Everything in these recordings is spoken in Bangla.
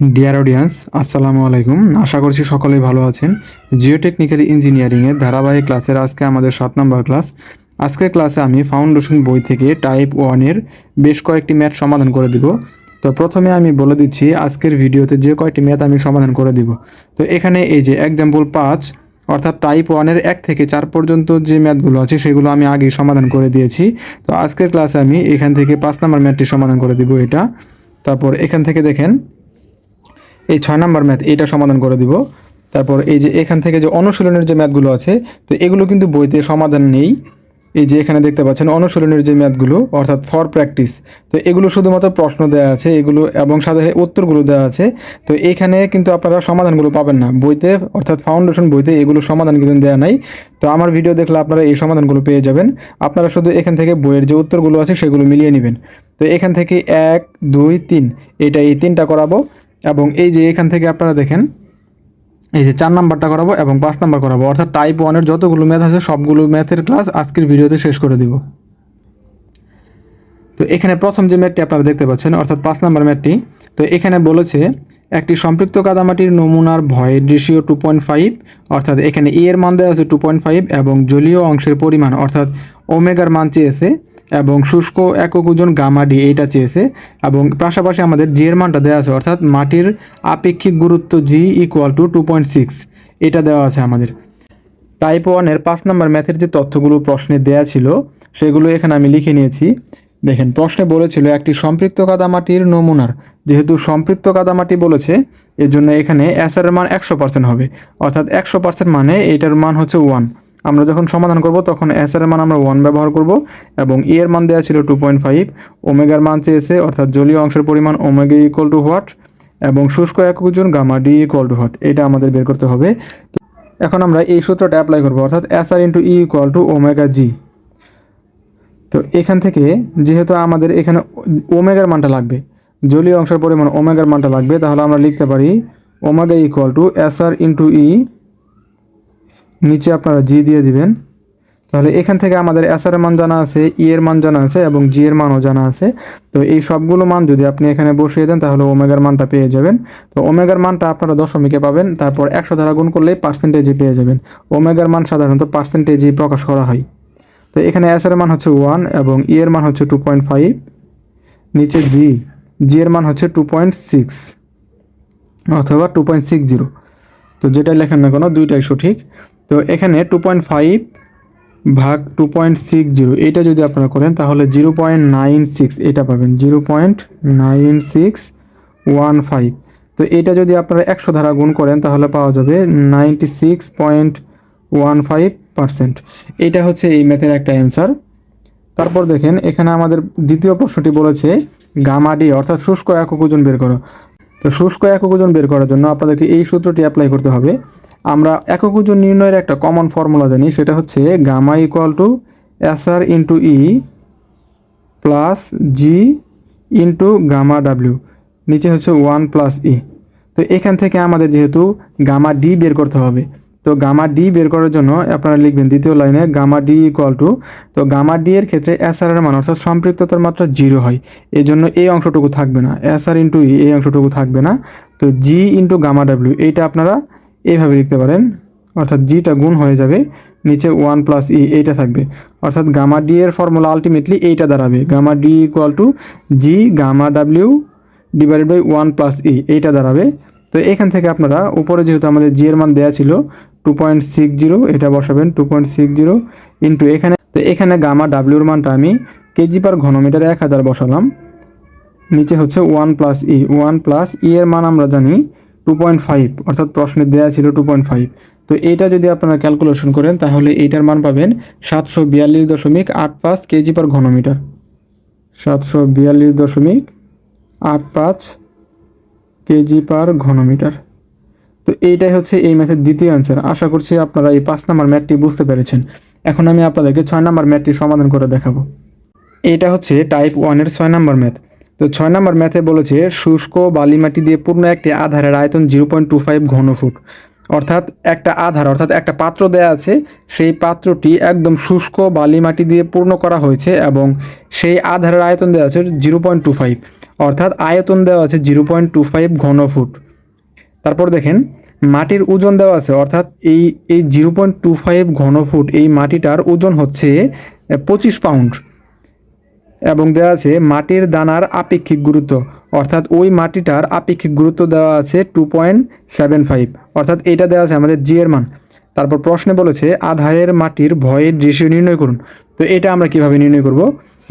ডিয়ার অডিয়েন্স আসসালামু আলাইকুম। আশা করছি সকলেই ভালো আছেন। জিওটেকনিক্যাল ইঞ্জিনিয়ারিংয়ের ধারাবাহিক ক্লাসের আজকে আমাদের সাত নম্বর ক্লাস। আজকের ক্লাসে আমি ফাউন্ডেশন বই থেকে টাইপ ওয়ানের বেশ কয়েকটি ম্যাথ সমাধান করে দিব। তো প্রথমে আমি বলে দিচ্ছি, আজকের ভিডিওতে যে কয়েকটি ম্যাথ আমি সমাধান করে দিব। তো এখানে এই যে এক্সাম্পল পাঁচ, অর্থাৎ টাইপ ওয়ানের এক থেকে চার পর্যন্ত যে ম্যাথগুলো আছে, সেগুলো আমি আগেই সমাধান করে দিয়েছি। তো আজকের ক্লাসে আমি এখান থেকে পাঁচ নম্বর ম্যাথটি সমাধান করে দিব এটা। তারপর এখান থেকে দেখেন এই ছয় নাম্বার ম্যাথ এটা সমাধান করে দিব। তারপর এই যে এখান থেকে যে অনুশীলনের যে ম্যাথগুলো আছে, তো এগুলো কিন্তু বইতে সমাধান নেই। এই যে এখানে দেখতে পাচ্ছেন অনুশীলনের যে ম্যাথগুলো, অর্থাৎ ফর প্র্যাকটিস তো এগুলো শুধুমাত্র প্রশ্ন দেওয়া আছে, এগুলো এবং সাথে উত্তরগুলো দেওয়া আছে। তো এখানে কিন্তু আপনারা সমাধানগুলো পাবেন না। বইতে, অর্থাৎ ফাউন্ডেশন বইতে এগুলো সমাধান কিন্তু দেওয়া নাই। তো আমার ভিডিও দেখলে আপনারা এই সমাধানগুলো পেয়ে যাবেন। আপনারা শুধু এখান থেকে বইয়ের যে উত্তরগুলো আছে, সেগুলো মিলিয়ে নেবেন। তো এখান থেকে এক, দুই, তিন, এটা এই তিনটা করাবো। এবং এই যে এখান থেকে আপনারা দেখেন, এই যে চার নাম্বারটা করাবো এবং পাঁচ নাম্বার করাবো। অর্থাৎ টাইপ ওয়ানের যতগুলো ম্যাথ আছে, সবগুলো ম্যাথের ক্লাস আজকের ভিডিওতে শেষ করে দিব। তো এখানে প্রথম যে ম্যাথটি আপনারা দেখতে পাচ্ছেন, অর্থাৎ পাঁচ নাম্বার ম্যাথটি তো এখানে বলেছে একটি সম্পৃক্ত কাদামাটির নমুনার ভয়ের রেশিও টু পয়েন্ট ফাইভ অর্থাৎ এখানে ই এর মান দেওয়া আছে টু পয়েন্ট ফাইভ এবং জলীয় অংশের পরিমাণ, অর্থাৎ ওমেগার মান চেয়েছে এবং শুষ্ক একক ওজন গামা ডি এইটা চেয়েছে, এবং পাশাপাশি আমাদের জি এর মানটা দেওয়া আছে, অর্থাৎ মাটির আপেক্ষিক গুরুত্ব G equal to two point six এটা দেওয়া আছে আমাদের। টাইপ ওয়ানের পাঁচ নম্বর ম্যাথের যে তথ্যগুলো প্রশ্নে দেয়া ছিল, সেগুলো এখানে আমি লিখে নিয়েছি। দেখেন, প্রশ্নে বলেছিল একটি সম্পৃক্ত কাদামাটির নমুনার, যেহেতু সম্পৃক্ত কাদামাটি বলেছে এর জন্য এখানে অ্যাসারের মান একশো পার্সেন্ট হবে, অর্থাৎ একশো পার্সেন্ট মানে এটার মান হচ্ছে ওয়ান আমরা যখন সমাধান করব, তখন এসআর এর মান আমরা ওয়ান ব্যবহার করব এবং ই এর মান দেওয়া ছিল টু পয়েন্ট ফাইভ ওমেগার মান চেয়েছে, অর্থাৎ জলীয় অংশের পরিমাণ ওমেগা ইকুয়াল টু হোয়াট এবং শুষ্ক একক ওজন gamma D equal to what এটা আমাদের বের করতে হবে। এখন আমরা এই সূত্রটা অ্যাপ্লাই করব, অর্থাৎ S R into E equal to omega G তো এখান থেকে যেহেতু আমাদের এখানে ওমেগার মানটা লাগবে, জলীয় অংশের পরিমাণ ওমেগার মানটা লাগবে, তাহলে আমরা লিখতে পারি omega equal to S R into E নিচে আপনারা জি দিয়ে দিবেন। তাহলে এখান থেকে আমাদের এস এর মান জানা আছে ই এর মান জানা আছে এবং জি এর মানও জানা আছে। তো এই সবগুলো মান যদি আপনি এখানে বসিয়ে দেন, তাহলে ওমেগার মানটা পেয়ে যাবেন। তো ওমেগার মানটা আপনারা দশমিকে পাবেন, তারপর একশো দ্বারা গুণ করলেই পার্সেন্টেজে পেয়ে যাবেন। ওমেগার মান সাধারণত পার্সেন্টেজেই প্রকাশ করা হয়। তো এখানে এস এর মান হচ্ছে ওয়ান এবং ই এর মান হচ্ছে টু পয়েন্ট ফাইভ নিচে জি জি এর মান হচ্ছে টু পয়েন্ট সিক্স অথবা টু পয়েন্ট সিক্স জিরো তো যেটা লেখেন না কেন, দুইটাই সঠিক। তো এখানে টু পয়েন্ট ফাইভ ভাগ টু পয়েন্ট সিক্স জিরো এটা যদি আপনারা করেন তাহলে জিরো পয়েন্ট নাইন সিক্স এটা পাবেন zero point nine six one five তো এটা যদি আপনারা একশো ধারা গুণ করেন তাহলে পাওয়া যাবে ninety six point one five percent এটা হচ্ছে এই ম্যাথের একটা অ্যান্সার তারপর দেখেন, এখানে আমাদের দ্বিতীয় প্রশ্নটি বলেছে গামাডি অর্থাৎ শুষ্ক একক ওজন বের করো। তো শুষ্ক একক ওজন বের করার জন্য আপনাদেরকে এই সূত্রটি অ্যাপ্লাই করতে হবে। আমরা একক ওজন নির্ণয়ের একটা কমন ফর্মুলা জানি, সেটা হচ্ছে gamma equal to S R into E plus G into gamma W নিচে হচ্ছে ওয়ান প্লাস ই তো এখান থেকে আমাদের যেহেতু গামা ডি বের করতে হবে তো গামা ডি বের করার জন্য আপনারা লিখবেন দ্বিতীয় লাইনে গামা ডি ইকুয়াল টু তো গামা ডি এর ক্ষেত্রে এস আর মান অর্থাৎ সম্পৃক্ততার মাত্রা জিরো হয়। এই জন্য এই অংশটুকু থাকবে না। এস আর ইন্টু এই অংশটুকু থাকবে না। তো জি ইন্টু গামা ডাব্লিউ এইটা আপনারা এইভাবে লিখতে পারেন। অর্থাৎ জিটা গুণ হয়ে যাবে, নিচে ওয়ান প্লাস ই এইটা থাকবে। অর্থাৎ গামা ডি এর ফর্মুলা আলটিমেটলি এইটা দাঁড়াবে। Gamma D equal to G gamma W divided by one plus E এইটা দাঁড়াবে। তো এখান থেকে আপনারা উপরে যেহেতু আমাদের জি এর মান দেওয়া ছিল টু পয়েন্ট সিক্স জিরো এটা বসাবেন two point six zero into এখানে, তো এখানে গামা ডাব্লিউর মানটা আমি কেজি পার ঘনমিটারে এক হাজার বসালাম। নিচে হচ্ছে one plus E one plus E এর মান আমরা জানি টু পয়েন্ট ফাইভ অর্থাৎ প্রশ্নে দেওয়া ছিল টু পয়েন্ট ফাইভ তো এইটা যদি আপনারা ক্যালকুলেশন করেন, তাহলে এইটার মান পাবেন সাতশো বিয়াল্লিশ দশমিক আট পাঁচ কেজি পার ঘনমিটার। সাতশো বিয়াল্লিশ দশমিক আট পাঁচ কেজি পার ঘনমিটার। তো এইটাই হচ্ছে এই ম্যাথের দ্বিতীয় অ্যান্সার আশা করছি আপনারা এই পাঁচ নাম্বার ম্যাথটি বুঝতে পেরেছেন। এখন আমি আপনাদেরকে ছয় নাম্বার ম্যাথটি সমাধান করে দেখাবো। এটা হচ্ছে টাইপ ওয়ানের ছয় নাম্বার ম্যাথ তো ছয় নাম্বার ম্যাথে বলেছে, শুষ্ক বালি মাটি দিয়ে পূর্ণ একটি আধারের আয়তন জিরো পয়েন্ট টু ফাইভ ঘনফুট। অর্থাৎ একটা আধার, অর্থাৎ একটা পাত্র দেয়া আছে, সেই পাত্রটি একদম শুষ্ক বালি মাটি দিয়ে পূর্ণ করা হয়েছে এবং সেই আধারের আয়তন দেওয়া আছে জিরো পয়েন্ট টু ফাইভ অর্থাৎ আয়তন দেওয়া আছে জিরো পয়েন্ট টু ফাইভ ঘন ফুট তারপর দেখেন, মাটির ওজন দেওয়া আছে, অর্থাৎ এই এই জিরো পয়েন্ট টু ফাইভ ঘন ফুট এই মাটিটার ওজন হচ্ছে পঁচিশ পাউন্ড। এবং দেওয়া আছে মাটির দানার আপেক্ষিক গুরুত্ব, অর্থাৎ ওই মাটিটার আপেক্ষিক গুরুত্ব দেওয়া আছে টু পয়েন্ট সেভেন ফাইভ। অর্থাৎ এটা দেওয়া আছে আমাদের জি এর মান। তারপর প্রশ্নে বলেছে আধারের মাটির ভয়ের রেশিও নির্ণয় করুন। তো এটা আমরা কীভাবে নির্ণয় করব?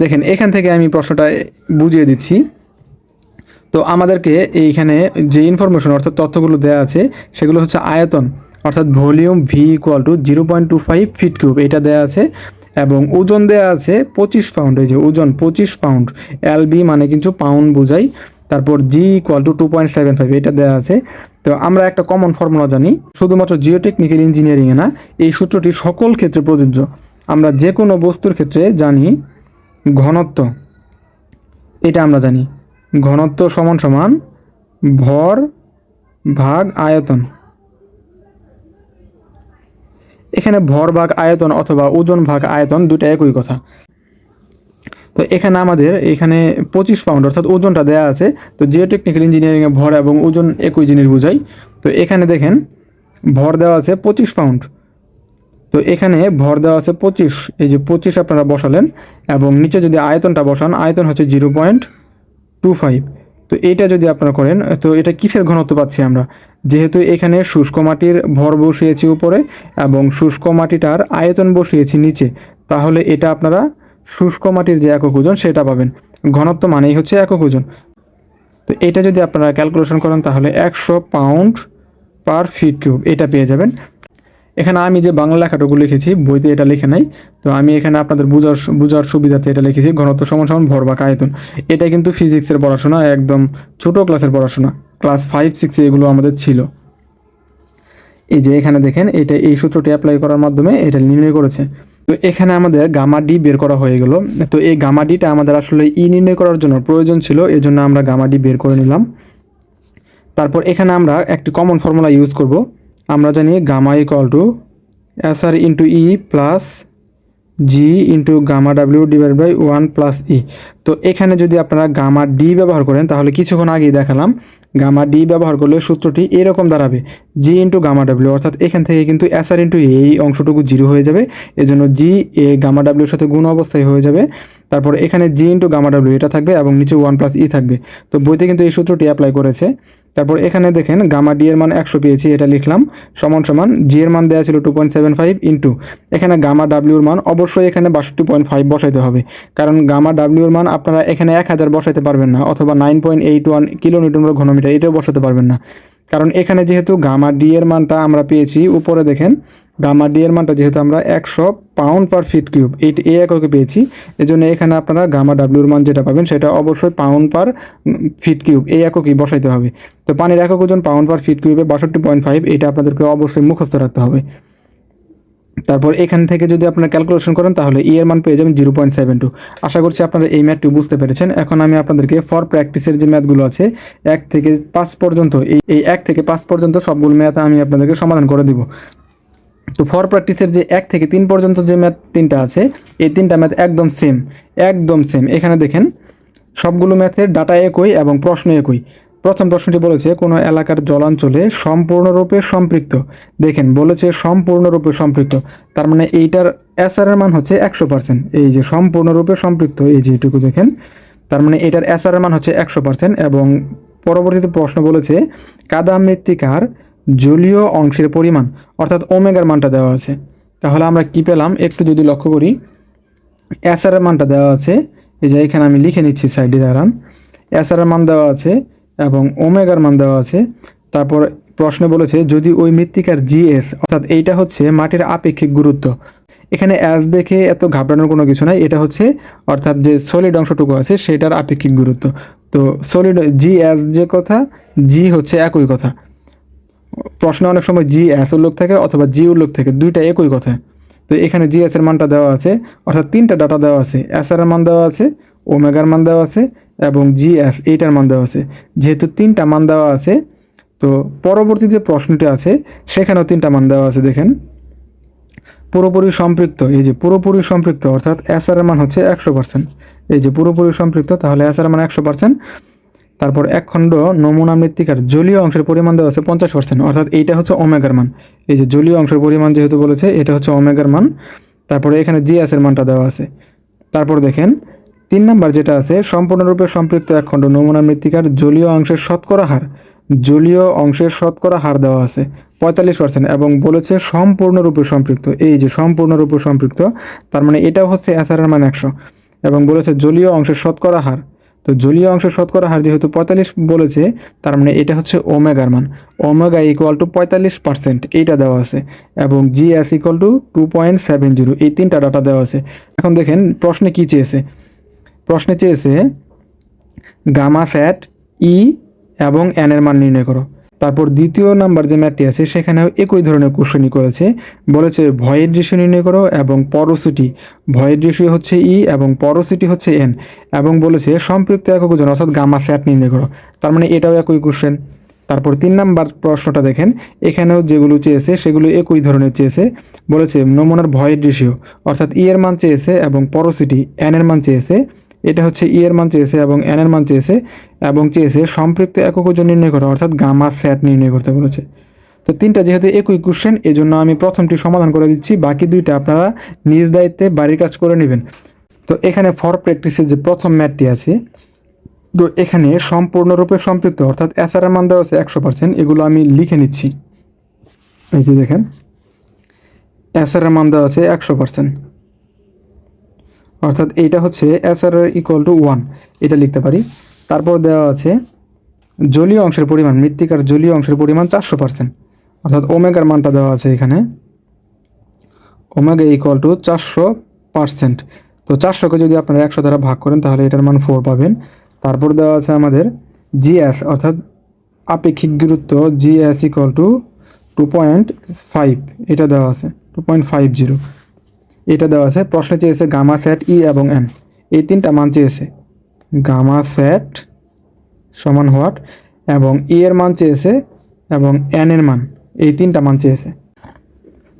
দেখেন, এখান থেকে আমি প্রশ্নটা বুঝিয়ে দিচ্ছি। তো আমাদেরকে এইখানে যে ইনফরমেশন অর্থাৎ তথ্যগুলো দেওয়া আছে, সেগুলো হচ্ছে আয়তন, অর্থাৎ volume V equal to zero point two five feet cube এটা দেওয়া আছে, এবং ওজন দেওয়া আছে পঁচিশ পাউন্ড এই যে ওজন পঁচিশ পাউন্ড এলবি মানে কিন্তু পাউন্ড বোঝাই তারপর G equal to two point seven five এটা দেওয়া আছে। তো আমরা একটা কমন ফর্মুলা জানি, শুধুমাত্র জিওটেকনিক্যাল ইঞ্জিনিয়ারিংয়ে না, এই সূত্রটি সকল ক্ষেত্রে প্রযোজ্য। আমরা যে কোনো বস্তুর ক্ষেত্রে জানি ঘনত্ব, এটা আমরা জানি। ঘনত্ব সমান সমান ভর ভাগ আয়তন। এখানে ভর ভাগ আয়তন অথবা ওজন ভাগ আয়তন দুটো একই কথা। তো এখানে আমাদের এখানে পঁচিশ পাউন্ড অর্থাৎ ওজনটা দেওয়া আছে। তো জিও টেকনিক্যাল ইঞ্জিনিয়ারিংয়ে ভর এবং ওজন একই জিনিস বোঝাই। তো এখানে দেখেন, ভর দেওয়া আছে পঁচিশ পাউন্ড তো এখানে ভর দেওয়া আছে পঁচিশ। এই যে পঁচিশ আপনারা বসালেন এবং নিচে যদি আয়তনটা বসান, আয়তন হচ্ছে জিরো পয়েন্ট টু ফাইভ তো এটা যদি আপনারা করেন, তো এটা কিসের ঘনত্ব পাচ্ছি আমরা? যেহেতু এখানে শুষ্ক মাটির ভর বসিয়েছি উপরে এবং শুষ্ক মাটিটার আয়তন বসিয়েছি নিচে, তাহলে এটা আপনারা শুষ্ক মাটির যে একক ওজন সেটা পাবেন। ঘনত্ব মানেই হচ্ছে একক ওজন। তো এটা যদি আপনারা ক্যালকুলেশন করেন, তাহলে একশো পাউন্ড পার ফিট কিউব এটা পেয়ে যাবেন। এখানে আমি যে বাংলা লেখাটুকু লিখেছি, বইতে এটা লিখে নাই। তো আমি এখানে আপনাদের বুঝার বুঝার সুবিধাতে এটা লিখেছি, ঘনত্ব সমান সমান ভর বা আয়তন। এটা কিন্তু ফিজিক্সের পড়াশোনা, একদম ছোট ক্লাসের পড়াশোনা। ক্লাস ফাইভ, সিক্সে এগুলো আমাদের ছিল। এই যে এখানে দেখেন, এটা এই সূত্রটি অ্যাপ্লাই করার মাধ্যমে এটা নির্ণয় করেছে। তো এখানে আমাদের গামা ডি বের করা হয়ে গেল। তো এই গামা ডিটা আমাদের আসলে ই নির্ণয় করার জন্য প্রয়োজন ছিল, এজন্য আমরা গামা ডি বের করে নিলাম। তারপর এখানে আমরা একটি কমন ফর্মুলা ইউজ করব। আমরা জানি gamma equal to S R into E plus G into gamma W divide by one plus E তো এখানে যদি আপনারা গামা ডি ব্যবহার করেন, তাহলে কিছুক্ষণ আগেই দেখালাম, গামা ডি ব্যবহার করলে সূত্রটি এরকম দাঁড়াবে জি ইন্টু গামা ডাব্লিউ অর্থাৎ এখান থেকে কিন্তু এস আর ইন্টু এই অংশটুকু জিরো হয়ে যাবে, এজন্য জি এ গামা ডাব্লিউর সাথে গুণ অবস্থায় হয়ে যাবে। তারপর এখানে জি ইন্টু গামা ডাব্লিউ এটা থাকবে এবং নিচে ওয়ান প্লাস ই থাকবে। তো বইতে কিন্তু এই সূত্রটি অ্যাপ্লাই করেছে। তারপর এখানে দেখেন গামা ডি এর মান একশো পেয়েছি, এটা লিখলাম। সমান সমান জি এর মান দেওয়া ছিল two point seven five into এখানে গামা ডাব্লিউর মান অবশ্যই এখানে বাষট্টি পয়েন্ট ফাইভ বসাইতে হবে। কারণ গামা ডাব্লিউর মান আপনারা এখানে এক হাজার বসাইতে পারবেন না, অথবা nine point eight one kilometre ঘনমিটার, এটাও বসাতে পারবেন না। কারণ এখানে যেহেতু গামা ডি এর মানটা আমরা পেয়েছি, উপরে দেখেন গামা ডি এর মানটা যেহেতু আমরা একশো পাউন্ড পার ফিট কিউব এই এই এককে পেয়েছি, এজন্য এখানে আপনারা গামা ডাব্লিউর মান যেটা পাবেন সেটা অবশ্যই পাউন্ড পার ফিট কিউব এই এককই বসাইতে হবে। তো পানির একক ওজন পাউন্ড পার ফিট কিউবে বাষট্টি পয়েন্ট ফাইভ এটা আপনাদেরকে অবশ্যই মুখস্থ রাখতে হবে। তারপর এখান থেকে যদি আপনারা ক্যালকুলেশন করেন, তাহলে ই এর মান পেয়ে যাবেন জিরো পয়েন্ট সেভেন টু আশা করছি আপনারা এই ম্যাথটি বুঝতে পেরেছেন। এখন আমি আপনাদেরকে ফর প্র্যাকটিসের যে ম্যাথগুলো আছে, এক থেকে পাঁচ পর্যন্ত, এই এই এক থেকে পাঁচ পর্যন্ত সবগুলো ম্যাথ আমি আপনাদেরকে সমাধান করে দিব। তো ফর প্র্যাকটিসের যে এক থেকে তিন পর্যন্ত যে ম্যাথ তিনটা আছে, এই তিনটা ম্যাথ একদম সেম একদম সেম এখানে দেখেন, সবগুলো ম্যাথের ডাটা একই এবং প্রশ্ন একই। প্রথম প্রশ্নটি বলেছে, কোনো এলাকার জলাঞ্চলে সম্পূর্ণরূপে সম্পৃক্ত। দেখেন, বলেছে সম্পূর্ণরূপে সম্পৃক্ত। তার মানে এইটার এর মান হচ্ছে একশো পার্সেন্ট এই যে সম্পূর্ণরূপে সম্পৃক্ত, এই যেটুকু দেখেন, তার মানে এটার এর মান হচ্ছে একশো পার্সেন্ট এবং পরবর্তীতে প্রশ্ন বলেছে, কাদা মৃত্তিকার জলীয় অংশের পরিমাণ, অর্থাৎ ওমেগার মানটা দেওয়া আছে। তাহলে আমরা কি পেলাম? একটু যদি লক্ষ্য করি এর মানটা দেওয়া আছে। এই যে এখানে আমি লিখে নিচ্ছি সাইডে, দাঁড়ান। এর মান দেওয়া আছে এবং ওমেগার মান দেওয়া আছে। তারপর প্রশ্নে বলেছে, যদি ওই মৃত্তিকার জিএস অর্থাৎ এইটা হচ্ছে মাটির আপেক্ষিক গুরুত্ব। এখানে অ্যাস দেখে এত ঘাবড়ানোর কোনো কিছু নাই। এটা হচ্ছে, অর্থাৎ যে সলিড অংশটুকু আছে, সেটার আপেক্ষিক গুরুত্ব। তো সলিড জি অ্যাস যে কথা, জি হচ্ছে একই কথা। প্রশ্নে অনেক সময় জি এস উল্লেখ থাকে অথবা জি উল্লেখ থাকে, দুইটা একই কথা। তো এখানে জি এস এর মানটা দেওয়া আছে, অর্থাৎ তিনটা ডাটা দেওয়া আছে। এস এর মান দেওয়া আছে, ওমেগার মান দেওয়া আছে, এবং জি এফ এইটার মান দেওয়া আছে। যেহেতু তিনটা মান দেওয়া আছে, তো পরবর্তী যে প্রশ্নটি আছে, সেখানেও তিনটা মান দেওয়া আছে, দেখেন। পুরোপুরি সম্পৃক্ত, এই যে পুরোপুরি সম্পৃক্ত, অর্থাৎ এস এর মান হচ্ছে একশো পার্সেন্ট। এই যে পুরোপুরি সম্পৃক্ত, তাহলে এস এর মান একশো পার্সেন্ট। তারপর এক খণ্ড নমুনা মৃত্তিকার জলীয় অংশের পরিমাণ দেওয়া আছে পঞ্চাশ পার্সেন্ট অর্থাৎ এইটা হচ্ছে ওমেগার মান। এই যে জলীয় অংশের পরিমাণ যেহেতু বলেছে, এটা হচ্ছে ওমেগার মান। তারপরে এখানে জিএসের মানটা দেওয়া আছে। তারপর দেখেন, তিন নাম্বার যেটা আছে, সম্পূর্ণরূপে সম্পৃক্ত এক খণ্ড নমুনা মৃত্তিকার জলীয় অংশের শতকরা হার। জলীয় অংশের শতকরা হার দেওয়া আছে পঁয়তাল্লিশ পার্সেন্ট এবং বলেছে সম্পূর্ণরূপে সম্পৃক্ত। এই যে সম্পূর্ণরূপে সম্পৃক্ত, তার মানে এটাও হচ্ছে এসআরের মান একশো এবং বলেছে জলীয় অংশের শতকরা হার। তো জলীয় অংশ শতকরা হার যেহেতু পঁয়তাল্লিশ বলেছে, তার মানে এটা হচ্ছে ওমেগার মান। ওমেগা ইকুয়াল টু পঁয়তাল্লিশ পার্সেন্ট এইটা দেওয়া আছে। এবং G S equal to two point seven zero এই তিনটা ডাটা দেওয়া আছে। এখন দেখেন, প্রশ্নে কি চেয়েছে? প্রশ্নে চেয়েছে, গামা স্যাট ই এবং এন এর মান নির্ণয় করো। তারপর দ্বিতীয় নাম্বার যে ম্যাটটি আছে, সেখানেও একই ধরনের কোশ্চেনই করেছে। বলেছে, ভয়ের দৃশ্য নির্ণয় করো এবং পরসিটি ভয়ের দৃশ্য হচ্ছে ই এবং পরসিটি হচ্ছে এন এবং বলেছে, সম্পৃক্ত একক ওজন অর্থাৎ গামা স্যাট নির্ণয় করো। তার মানে এটাও একই কোশ্চেন। তারপর তিন নাম্বার প্রশ্নটা দেখেন, এখানেও যেগুলো চেয়েছে, সেগুলো একই ধরনের চেয়েছে। বলেছে, নমুনার ভয়ের রেশিও অর্থাৎ ই এর মান চেয়েছে এবং পরসিটি এন এর মান চেয়েছে। এটা হচ্ছে ই এর মান চেয়েছে এবং এন এর মান চেয়েছে এবং চেয়েছে সম্পৃক্ত একক ওজন নির্ণয় করা, অর্থাৎ গামা স্যাট নির্ণয় করতে বলেছে। তো তিনটা যেহেতু একই কোশ্চেন এই জন্য আমি প্রথমটি সমাধান করে দিচ্ছি, বাকি দুইটা আপনারা নিজ দায়িত্বে বাড়ির কাজ করে নেবেন। তো এখানে ফর প্র্যাকটিসের যে প্রথম ম্যাটটি আছে, তো এখানে সম্পূর্ণরূপে সম্পৃক্ত, অর্থাৎ এসআর মান দেওয়া আছে একশো পার্সেন্ট এগুলো আমি লিখে নিচ্ছি। এই যে দেখেন এসআর মান দেওয়া আছে একশো পার্সেন্ট অর্থাৎ এইটা হচ্ছে এসআর ইকুয়াল টু ওয়ান এটা লিখতে পারি। তারপর দেওয়া আছে, জলীয় অংশের পরিমাণ, মৃত্তিকার জলীয় অংশের পরিমাণ চারশো পার্সেন্ট অর্থাৎ ওমেগার মানটা দেওয়া আছে এখানে। ওমেগা ইকুয়াল টু চারশো পার্সেন্ট তো চারশোকে যদি আপনারা একশো দ্বারা ভাগ করেন, তাহলে এটার মান ফোর পাবেন। তারপর দেওয়া আছে আমাদের জিএস অর্থাৎ আপেক্ষিক গুরুত্ব GS equal to two point five এটা দেওয়া আছে টু পয়েন্ট ফাইভ জিরো এটা দেওয়া আছে, প্রশ্নে চেয়েছে গামা স্যাট ই এবং এন। এই তিনটা মান চেয়েছে। গামা স্যাট সমান হোয়াট এবং ই এর মান চেয়েছে এবং এন এর মান। এই তিনটা মান চেয়েছে।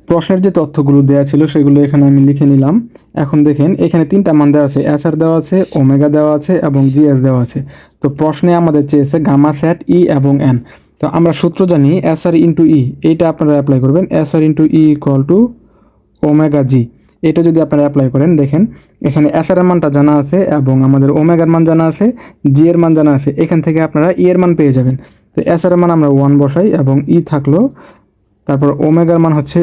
প্রশ্নের যে তথ্যগুলো দেওয়া ছিল সেগুলো এখানে আমি লিখে নিলাম। এখন দেখেন, এখানে তিনটা মান দেওয়া আছে এস আর দেওয়া আছে, ওমেগা দেওয়া আছে এবং জিএস দেওয়া আছে। তো প্রশ্নে আমাদের চেয়েছে গামা স্যাট ই এবং এন। তো আমরা সূত্র জানি এস আর ইন্টু ই এইটা আপনারা অ্যাপ্লাই করবেন। S R into E equal to omega G এটা যদি আপনারা অ্যাপ্লাই করেন, দেখেন, এখানে এর মানটা জানা আছে এবং আমাদের ওমেগার মান জানা আছে জি এর মান জানা আছে, এখান থেকে আপনারা ই এর মান পেয়ে যাবেন। তো এর মান আমরা ওয়ান বসাই এবং ই থাকল, তারপর ওমেগার মান হচ্ছে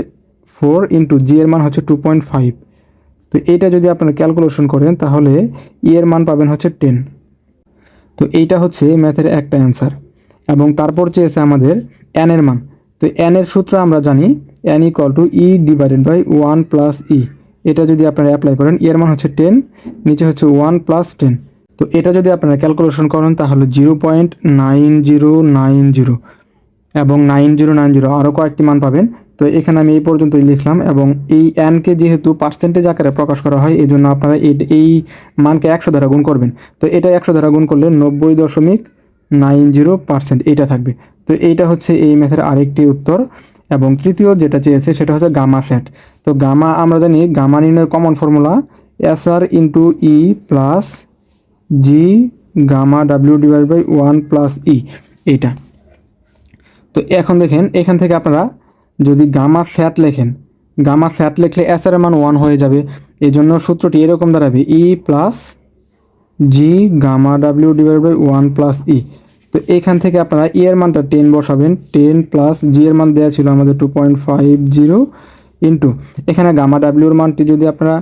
ফোর ইন্টু জি এর মান হচ্ছে টু পয়েন্ট ফাইভ তো এইটা যদি আপনারা ক্যালকুলেশন করেন, তাহলে ই এর মান পাবেন হচ্ছে টেন তো এইটা হচ্ছে ম্যাথের একটা অ্যান্সার এবং তারপর চেয়েছে আমাদের এন এর মান। তো এন এর সূত্র আমরা জানি N equal to E divided by one plus E এটা যদি আপনারা অ্যাপ্লাই করেন, এর মান হচ্ছে টেন নিচে হচ্ছে ওয়ান প্লাস টেন তো এটা যদি আপনারা ক্যালকুলেশন করেন, তাহলে zero point nine zero nine zero এবং নাইন জিরো নাইন জিরো আরও কয়েকটি মান পাবেন। তো এখানে আমি এই পর্যন্তই লিখলাম এবং এই অ্যানকে যেহেতু পার্সেন্টেজ আকারে প্রকাশ করা হয় এই জন্য আপনারা এই মানকে একশো দ্বারা গুণ করবেন। তো এটা একশো দ্বারা গুণ করলে নব্বই দশমিক নাইন জিরো পার্সেন্ট এইটা থাকবে। তো এইটা হচ্ছে এই ম্যাথের আরেকটি উত্তর। এবং তৃতীয় যেটা চেয়েছে সেটা হচ্ছে গামা সেট। তো গামা আমরা জানি গামা নির্ণয়ের common formula S R into E plus G gamma W divide by one plus E এইটা। তো এখন দেখেন, এখান থেকে আপনারা যদি গামা স্যাট লেখেন, গামা স্যাট লিখলে এস এর মান ওয়ান হয়ে যাবে। এই জন্য সূত্রটি এরকম দাঁড়াবে E plus G gamma W divide by one plus E তো এখান থেকে আপনারা ই এর মানটা টেন বসাবেন টেন প্লাস জি এর মান দেওয়া ছিল আমাদের two point five zero into এখানে গামা ডাব্লিউর মানটি যদি আপনারা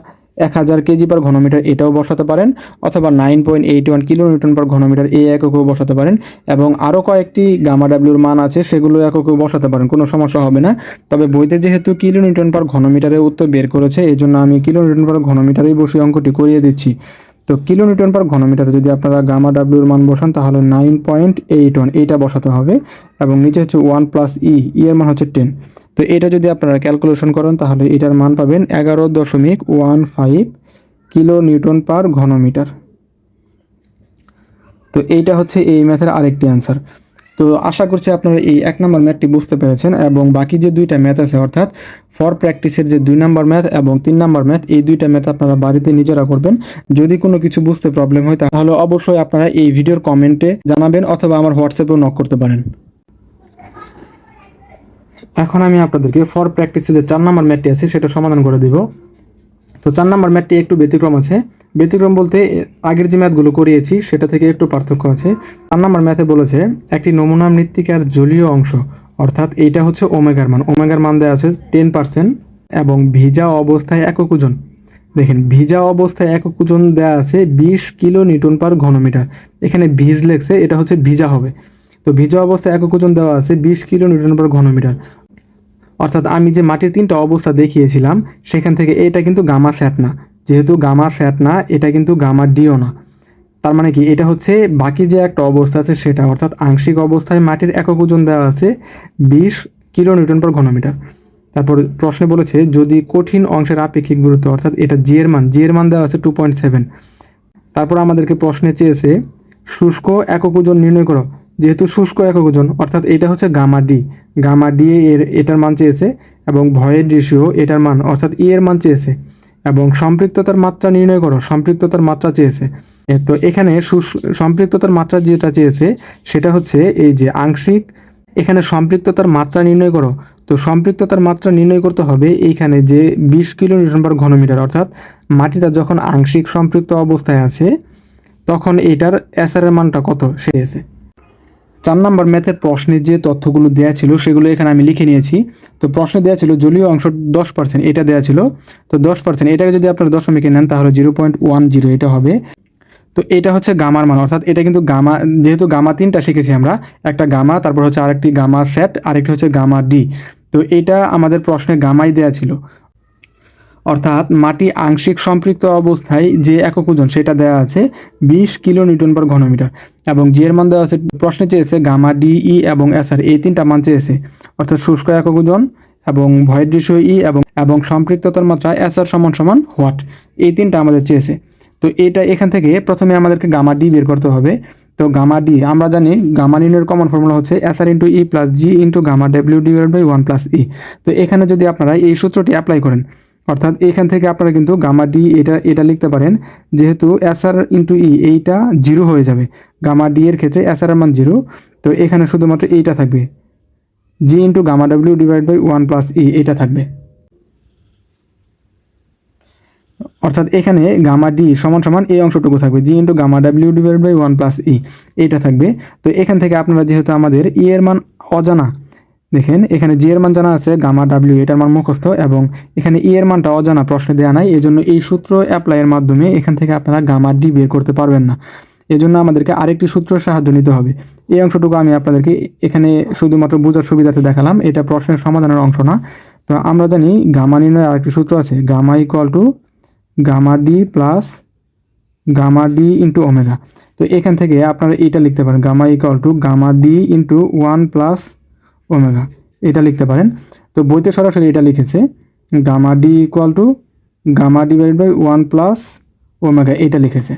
এক হাজার কেজি পার ঘনমিটার এটাও বসাতে পারেন, অথবা nine point eight one kilo newton per ঘনমিটার এই এককেও বসাতে পারেন, এবং আরও কয়েকটি গামা ডাব্লিউর মান আছে, সেগুলো এককেও বসাতে পারেন, কোনো সমস্যা হবে না। তবে বইতে যেহেতু কিলো নিউটন পার ঘনমিটারের উত্তর বের করেছে এই জন্য আমি কিলো নিউটন পার ঘনমিটারেই বসে অঙ্কটি করিয়ে দিচ্ছি। তো কিলো নিউটন পার ঘনমিটার। যদি আপনারা গামা ডাব্লিউর মান বসান, তাহলে নাইন পয়েন্ট এইট ওয়ান এইটা বসাতে হবে এবং নিচে হচ্ছে ওয়ান প্লাস ই ইয়ের মান হচ্ছে টেন। তো এটা যদি আপনারা ক্যালকুলেশন করেন, তাহলে এটার মান পাবেন এগারো দশমিক one five kilo newton per ঘনমিটার। তো এইটা হচ্ছে এই ম্যাথের আরেকটি অ্যান্সার। তো আশা করছি আপনারা এই এক নম্বর ম্যাথটি বুঝতে পেরেছেন এবং বাকি যে দুইটা ম্যাথ আছে, অর্থাৎ ফর প্র্যাকটিসের যে দুই নম্বর ম্যাথ এবং তিন নম্বর ম্যাথ, এই দুইটা ম্যাথ আপনারা বাড়িতে নিজেরা করবেন। যদি কোনো কিছু বুঝতে প্রবলেম হয়, তাহলে অবশ্যই আপনারা এই ভিডিওর কমেন্টে জানাবেন অথবা আমার হোয়াটসঅ্যাপেও নক করতে পারেন। এখন আমি আপনাদেরকে ফর প্র্যাকটিসে যে চার নম্বর ম্যাথটি আছে, সেটা সমাধান করে দিব। তো চার নম্বর ম্যাথটি একটু ব্যতিক্রম আছে। ব্যতিক্রম বলতে আগের যে ম্যাথগুলো করিয়েছি, সেটা থেকে একটু পার্থক্য আছে। চার নম্বর ম্যাথে বলেছে, একটি নমুনা মৃত্তিকার জলীয় অংশ, অর্থাৎ এইটা হচ্ছে ওমেগার মান। ওমেগার মান দেওয়া আছে টেন পার্সেন্ট এবং ভিজা অবস্থায় একক ওজন। দেখেন, ভিজা অবস্থায় একক ওজন দেওয়া আছে বিশ কিলো নিউটন পার ঘনমিটার। এখানে ভিজ লেগছে, এটা হচ্ছে ভিজা হবে। তো ভিজা অবস্থায় একক ওজন দেওয়া আছে বিশ কিলো নিউটন পার ঘনমিটার। অর্থাৎ আমি যে মাটির তিনটা অবস্থা দেখিয়েছিলাম, সেখান থেকে এটা কিন্তু গামা স্যাট না। যেহেতু গামা স্যাট না, এটা কিন্তু গামা ডিও না। তার মানে কি? এটা হচ্ছে বাকি যে একটা অবস্থা আছে সেটা, অর্থাৎ আংশিক অবস্থায় মাটির একক ওজন দেওয়া আছে বিশ কিলো নিউটন পার ঘনমিটার। তারপর প্রশ্নে বলেছে, যদি কঠিন অংশের আপেক্ষিক গুরুত্ব, অর্থাৎ এটা জি এর মান জি এর মান দেওয়া আছে টু পয়েন্ট সেভেন তারপর আমাদেরকে প্রশ্নে চেয়েছে, শুষ্ক একক ওজন নির্ণয় করো। যেহেতু শুষ্ক একক ওজন, অর্থাৎ এটা হচ্ছে গামা ডি। গামা ডি এর এটার মান চেয়েছে এবং ভয়ের রেশিও এটার মান, অর্থাৎ ই এর মান চেয়েছে। এবং সম্পৃক্ততার মাত্রা নির্ণয় করো, সম্পৃক্ততার মাত্রা চেয়েছে। তো এখানে সম্পৃক্ততার মাত্রা যেটা চেয়েছে, সেটা হচ্ছে এই যে আংশিক, এখানে সম্পৃক্ততার মাত্রা নির্ণয় করো। তো সম্পৃক্ততার মাত্রা নির্ণয় করতে হবে এইখানে যে বিশ কিলো নিউটন পার ঘনমিটার, অর্থাৎ মাটিটা যখন আংশিক সম্পৃক্ত অবস্থায় আছে, তখন এটার এর মানটা কত? সে চার নম্বর ম্যাথের প্রশ্নে যে তথ্যগুলো দেওয়া ছিল, সেগুলো এখানে আমি লিখে নিয়েছি। তো প্রশ্নে দেওয়া ছিল জলীয় অংশ দশ পার্সেন্ট এটা দেওয়া ছিল। তো দশ পার্সেন্ট এটাকে যদি আপনারা দশমিকে নেন, তাহলে জিরো পয়েন্ট ওয়ান জিরো এটা হবে। তো এটা হচ্ছে গামার মান, অর্থাৎ এটা কিন্তু গামা, যেহেতু গামা তিনটা শিখেছি আমরা, একটা গামা, তারপর হচ্ছে আরেকটি গামা সেট আরেকটি হচ্ছে গামা ডি তো এটা আমাদের প্রশ্নে গামাই দেওয়া ছিল। অর্থাৎ মাটি আংশিক সম্পৃক্ত অবস্থায় যে একক ওজন, সেটা দেওয়া আছে বিশ কিলো নিউটন পার ঘনমিটার। এবং জি এর মান দেওয়া আছে, প্রশ্নে চেয়েছে গামা ডি, ই এবং এসআর এই তিনটা মান চেয়েছে। অর্থাৎ শুষ্ক একক ওজন এবং ভয়ের দৃশ্য ই এবং এবং সম্পৃক্ততার মাত্রা এসআর সমান সমান হোয়াট? এই তিনটা আমাদের চেয়েছে। তো এটা এখান থেকে প্রথমে আমাদেরকে গামা ডি বের করতে হবে। তো গামা ডি, আমরা জানি গামা নির্ণয়ের কমন ফর্মুলা হচ্ছে S R into E plus G into gamma W divide by one plus E. তো এখানে যদি আপনারা এই সূত্রটি অ্যাপ্লাই করেন অর্থাৎ এখান থেকে আপনারা কিন্তু গামা ডি এটা এটা লিখতে পারেন। যেহেতু এসআর ইন্টু ই এইটা জিরো হয়ে যাবে। গামা ডি এর ক্ষেত্রে এসআর এর মান জিরো। তো এখানে শুধুমাত্র এইটা থাকবে। G into gamma W divide by one plus E এটা থাকবে। অর্থাৎ এখানে গামা ডি সমান সমান এই অংশটুকু থাকবে। G into gamma W divide by one plus E এইটা থাকবে। তো এখান থেকে আপনারা যেহেতু আমাদের ই এর মান অজানা দেখেন, এখানে জি এর মান জানা আছে, গামা ডাব্লিউ এটার মান মুখস্থ এবং এখানে ই এর মানটা অজানা প্রশ্নে দেওয়া নাই। এজন্য এই সূত্র অ্যাপ্লাইয়ের মাধ্যমে এখান থেকে আপনারা গামা ডি বের করতে পারবেন না। এজন্য আমাদেরকে আরেকটি সূত্র সাহায্য নিতে হবে। এই অংশটুকু আমি আপনাদেরকে এখানে শুধুমাত্র বোঝার সুবিধাতে দেখালাম। এটা প্রশ্নের সমাধানের অংশ না। তো আমরা জানি গামা নির্ণয়ের আরেকটি সূত্র আছে। Gamma equal to gamma D plus gamma D into omega তো এখান থেকে আপনারা এটা লিখতে পারেন। Gamma equal to gamma D into one plus omega, এটা লিখতে পারেন। তো বইতে সরাসরি এটা লিখেছে, gamma D equal to gamma divide by one plus omega, এটা লিখেছে।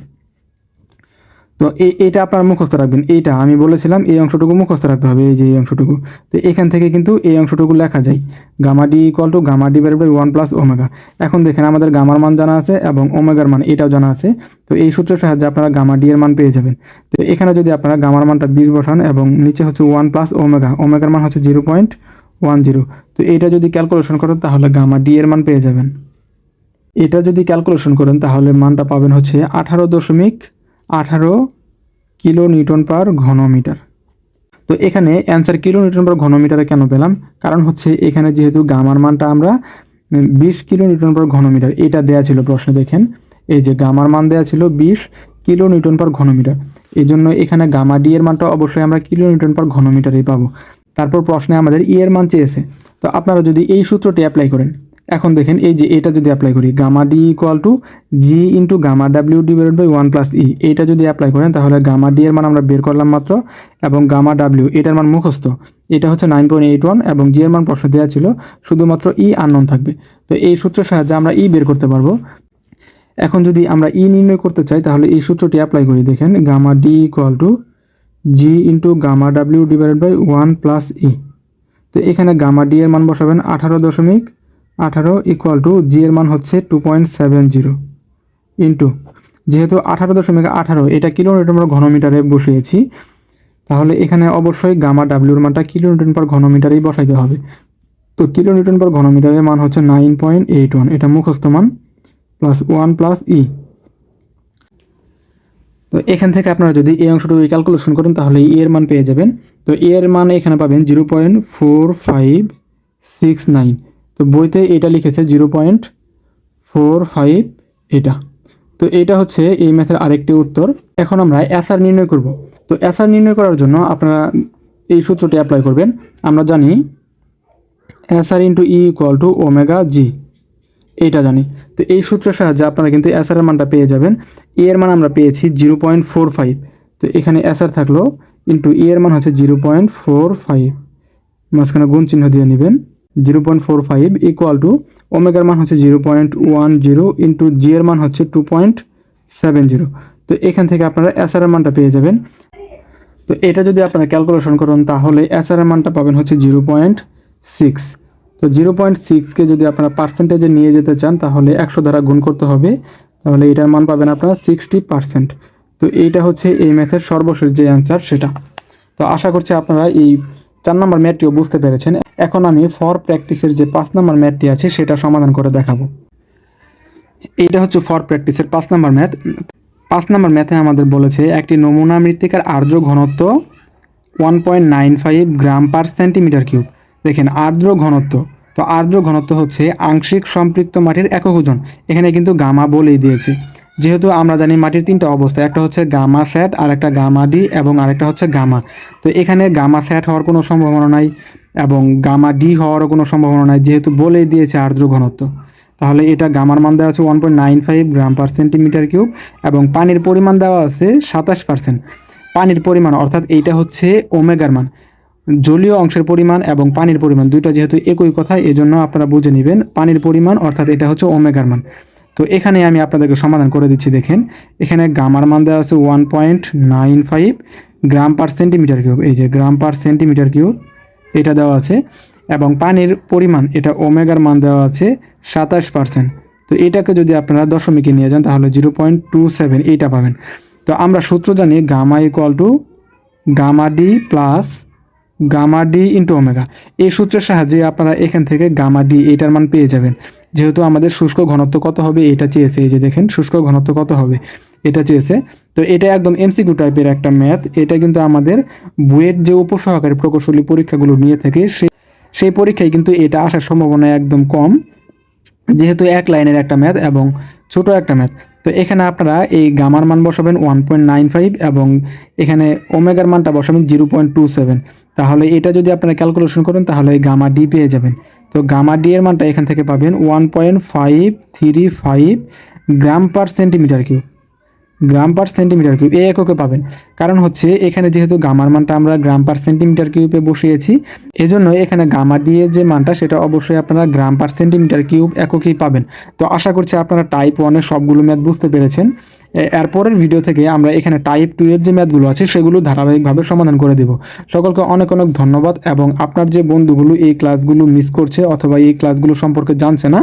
তো এই এটা আপনারা মুখস্থ রাখবেন। এইটা আমি বলেছিলাম, এই অংশটুকু মুখস্থ রাখতে হবে, এই যে এই অংশটুকু। তো এখান থেকে কিন্তু এই অংশটুকু লেখা যায়। Gamma D equal to gamma divide by one plus omega এখন দেখেন আমাদের গামার মান জানা আছে এবং ওমেগার মান, এটাও জানা আছে। তো এই সূত্রের সাহায্যে আপনারা গামা ডি এর মান পেয়ে যাবেন। তো এখানে যদি আপনারা গামার মানটা বিশ বসান এবং নিচে হচ্ছে ওয়ান প্লাস ওমেগা ওমেগার মান হচ্ছে জিরো পয়েন্ট ওয়ান জিরো তো এইটা যদি ক্যালকুলেশন করেন তাহলে গামা ডি এর মান পেয়ে যাবেন। এটা যদি ক্যালকুলেশন করেন তাহলে মানটা পাবেন হচ্ছে আঠারো দশমিক আঠারো কিলো নিউটন পার ঘনমিটার। তো এখানে অ্যান্সার কিলো নিউটন পার ঘনমিটারে কেন পেলাম? কারণ হচ্ছে এখানে যেহেতু গামার মানটা আমরা বিশ কিলো নিউটন পার ঘনমিটার, এটা দেয়া ছিল প্রশ্নে দেখেন। এই যে গামার মান দেয়া ছিল বিশ কিলো নিউটন পার ঘনমিটার। এই জন্য এখানে গামা ডি এর মানটা অবশ্যই আমরা কিলো নিউটন পার ঘনমিটারেই পাবো। তারপর প্রশ্নে আমাদের ই এর মান চেয়েছে। তো আপনারা যদি এই সূত্রটি অ্যাপ্লাই করেন এখন দেখেন, এই যে এটা যদি অ্যাপ্লাই করি gamma D equal to G into gamma W divided by one plus E এইটা যদি অ্যাপ্লাই করেন, তাহলে গামা ডি এর মান আমরা বের করলাম মাত্র, এবং গামা ডাব্লিউ এটার মান মুখস্থ। এটা হচ্ছে নাইন পয়েন্ট এইট ওয়ান এবং জি এর মান প্রশ্ন দেওয়া ছিল, শুধুমাত্র ই আননোন থাকবে। তো এই সূত্রের সাহায্যে আমরা ই বের করতে পারব। এখন যদি আমরা ই নির্ণয় করতে চাই, তাহলে এই সূত্রটি অ্যাপ্লাই করি। দেখেন gamma D equal to G into gamma W divided by one plus E তো এখানে গামা ডি এর মান বসাবেন আঠারো দশমিক আঠারো ইকুয়াল টু জি এর মান হচ্ছে two point seven zero into যেহেতু আঠারো দশমিক আঠারো, এটা কিলোমিটার আমরা ঘনমিটারে বসিয়েছি, তাহলে এখানে অবশ্যই গামা ডাব্লিউর মানটা কিলোনিউটন পার ঘনমিটারেই বসাইতে হবে। তো কিলোনিউটন পার ঘনমিটারের মান হচ্ছে নাইন পয়েন্ট এইট ওয়ান এটা মুখস্থ মান প্লাস ওয়ান প্লাস ই তো এখান থেকে আপনারা যদি এই অংশটুকু ক্যালকুলেশন করেন, তাহলে ই এর মান পেয়ে যাবেন। তো এ এর মান এখানে পাবেন zero point four five six nine তো বইতে এটা লিখেছে জিরো পয়েন্ট ফোর ফাইভ এটা। তো এটা হচ্ছে এই ম্যাথের আরেকটি উত্তর। এখন আমরা অ্যাসার নির্ণয় করব। তো অ্যাসার নির্ণয় করার জন্য আপনারা এই সূত্রটি অ্যাপ্লাই করবেন। আমরা জানি S R into E equal to omega G. এইটা জানি। তো এই সূত্রের সাহায্যে আপনারা কিন্তু অ্যাসার এর মানটা পেয়ে যাবেন। এ এর মান আমরা পেয়েছি জিরো পয়েন্ট ফোর ফাইভ। তো এখানে অ্যাসার থাকল ইন্টু এ এর মান হচ্ছে জিরো পয়েন্ট ফোর ফাইভ। মাঝখানে গুণ চিহ্ন দিয়ে নেবেন। Zero point four five equal to ওমেগার মান হচ্ছে zero point one zero into G এর মান হচ্ছে টু পয়েন্ট সেভেন জিরো তো এখান থেকে আপনারা এর মানটা পেয়ে যাবেন। তো এটা যদি আপনারা ক্যালকুলেশন করেন, তাহলে এর মানটা পাবেন হচ্ছে জিরো পয়েন্ট সিক্স তো জিরো পয়েন্ট সিক্সকে যদি আপনারা পার্সেন্টেজে নিয়ে যেতে চান, তাহলে একশো দ্বারা গুণ করতে হবে। তাহলে এটার মান পাবেন আপনারা সিক্সটি পার্সেন্ট তো এইটা হচ্ছে এই ম্যাথের সর্বশেষ যে অ্যান্সার সেটা। তো আশা করছি আপনারা এই চার নম্বর ম্যাটটিও বুঝতে পেরেছেন। এখন আমি ফর প্র্যাকটিসের যে পাঁচ নম্বর ম্যাথটি আছে, সেটা সমাধান করে দেখাবো। এইটা হচ্ছে ফর প্র্যাকটিসের পাঁচ নম্বর ম্যাথ। পাঁচ নম্বর ম্যাথে আমাদের বলেছে, একটি নমুনা মৃত্তিকার আর্দ্র ঘনত্ব one point nine five gram per centimetre cube. দেখেন, আর্দ্র ঘনত্ব। তো আর্দ্র ঘনত্ব হচ্ছে আংশিক সম্পৃক্ত মাটির একক ওজন। এখানে কিন্তু গামা বলেই দিয়েছে। যেহেতু আমরা জানি মাটির তিনটা অবস্থা, একটা হচ্ছে গামা স্যাট আর একটা গামা ডি এবং আরেকটা হচ্ছে গামা। তো এখানে গামা স্যাট হওয়ার কোনো সম্ভাবনা নাই এবং গামা ডি হওয়ারও কোনো সম্ভাবনা নাই, যেহেতু বলেই দিয়েছে আর্দ্র ঘনত্ব। তাহলে এটা গামার মান দেওয়া আছে one point nine five gram per centimetre cube এবং পানির পরিমাণ দেওয়া আছে সাতাশ পার্সেন্ট পানির পরিমাণ, অর্থাৎ এইটা হচ্ছে ওমেগার মান। জলীয় অংশের পরিমাণ এবং পানির পরিমাণ, দুইটা যেহেতু একই কথা, এজন্য আপনারা বুঝে নেবেন পানির পরিমাণ, অর্থাৎ এটা হচ্ছে ওমেগার মান। তো এখানে আমি আপনাদেরকে সমাধান করে দিচ্ছি, দেখেন। এখানে গামার মান দেওয়া আছে one point nine five gram per centimetre cube এই যে গ্রাম পার সেন্টিমিটার কিউব এটা দেওয়া আছে। এবং পানির পরিমাণ, এটা ওমেগার মান দেওয়া আছে সাতাশ পার্সেন্ট তো এটাকে যদি আপনারা দশমিকে নিয়ে যান, তাহলে জিরো পয়েন্ট টু সেভেন এইটা পাবেন। তো আমরা সূত্র জানি gamma equal to gamma D plus gamma D into omega এই সূত্রের সাহায্যে আপনারা এখান থেকে গামা ডি এটার মান পেয়ে যাবেন। যেহেতু আমাদের শুষ্ক ঘনত্ব কত হবে, এটা চেয়েছে এই যে দেখেন, শুষ্ক ঘনত্ব কত হবে, এটা চেয়েছে। তো এটা একদম এমসিকিউ টাইপের একটা ম্যাথ এটা কিন্তু আমাদের বুয়েট যে উপসহকারী প্রকৌশলী পরীক্ষাগুলো নিয়ে থাকে, সে, সেই পরীক্ষায় কিন্তু এটা আসার সম্ভাবনা একদম কম, যেহেতু এক লাইনের একটা ম্যাথ এবং ছোট একটা ম্যাথ তো এখানে আপনারা এই গামার মান বসাবেন ওয়ান পয়েন্ট নাইন ফাইভ এবং এখানে ওমেগার মানটা বসাবেন জিরো পয়েন্ট টু সেভেন তাহলে এটা যদি আপনারা ক্যালকুলেশন করেন, তাহলে এই গামা ডি পেয়ে যাবেন। তো গামা ডি এর মানটা এখান থেকে পাবেন one point five three five gram per centimetre cube gram per centimetre cube এই এককে পাবেন। কারণ হচ্ছে এখানে যেহেতু গামার মানটা আমরা গ্রাম পার সেন্টিমিটার কিউবে বসিয়েছি, এজন্য এখানে গামা ডি এর যে মানটা সেটা অবশ্যই আপনারা গ্রাম পার সেন্টিমিটার কিউব এককেই পাবেন। তো আশা করছি আপনারা টাইপ ওয়ানের সবগুলো ম্যাথ বুঝতে পেরেছেন। এরপরের ভিডিও থেকে আমরা এখানে টাইপ টু এর যে ম্যাথগুলো আছে, সেগুলো ধারাবাহিকভাবে সমাধান করে দেব। সকলকে অনেক অনেক ধন্যবাদ এবং আপনার যে বন্ধুগুলো এই ক্লাসগুলো মিস করছে অথবা এই ক্লাসগুলো সম্পর্কে জানছে না,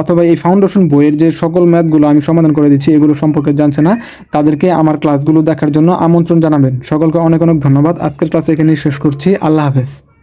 অথবা এই ফাউন্ডেশন বইয়ের যে সকল ম্যাথগুলো আমি সমাধান করে দিচ্ছি, এগুলো সম্পর্কে জানছে না, তাদেরকে আমার ক্লাসগুলো দেখার জন্য আমন্ত্রণ জানাবেন। সকলকে অনেক অনেক ধন্যবাদ। আজকের ক্লাস এখানেই শেষ করছি। আল্লাহ হাফেজ।